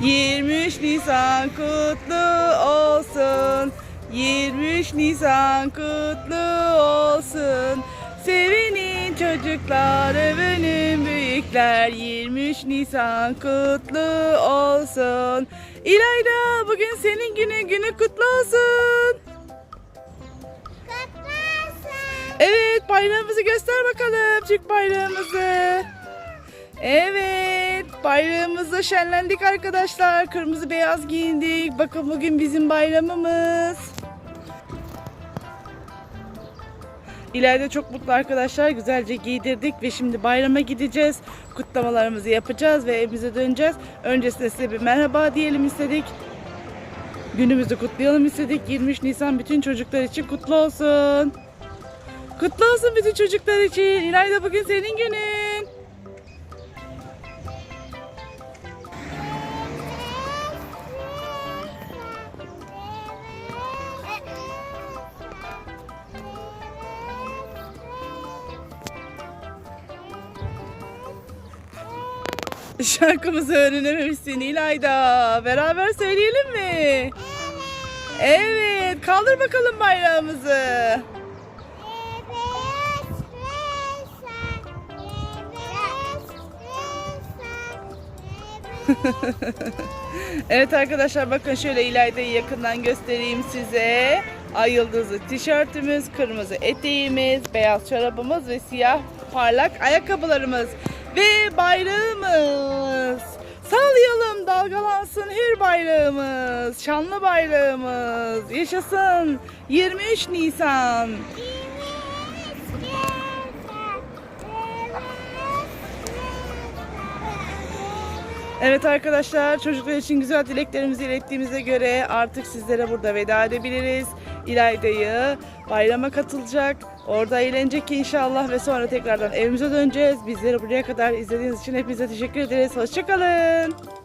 23 Nisan kutlu olsun. 23 Nisan kutlu olsun. Sevinin çocuklar, övünün büyükler. 23 Nisan kutlu olsun. İlayda bugün senin günün, günü kutlu olsun. Evet bayrağımızı göster bakalım. Çık bayrağımızı. Evet bayrağımızla şenlendik arkadaşlar. Kırmızı beyaz giyindik. Bakın bugün bizim bayramımız. İleride çok mutlu arkadaşlar. Güzelce giydirdik ve şimdi bayrama gideceğiz. Kutlamalarımızı yapacağız ve evimize döneceğiz. Öncesinde size bir merhaba diyelim istedik. Günümüzü kutlayalım istedik. 23 Nisan bütün çocuklar için kutlu olsun. Kutlu olsun bütün çocuklar için. İlayda bugün senin günün. Şarkımızı öğrenememişsin İlayda. Beraber söyleyelim mi? Evet. Kaldır bakalım bayrağımızı. Evet arkadaşlar bakın şöyle İlayda'yı yakından göstereyim size. Ay yıldızlı tişörtümüz, kırmızı eteğimiz, beyaz çorabımız ve siyah parlak ayakkabılarımız. Ve bayrağımız. Sallayalım dalgalansın hür bayrağımız. Şanlı bayrağımız. Yaşasın 23 Nisan. Evet arkadaşlar çocuklar için güzel dileklerimizi ilettiğimize göre artık sizlere burada veda edebiliriz. İlayda'yı bayrama katılacak. Orada eğlenecek inşallah ve sonra tekrardan evimize döneceğiz. Bizleri buraya kadar izlediğiniz için hepinize teşekkür ederiz. Hoşçakalın.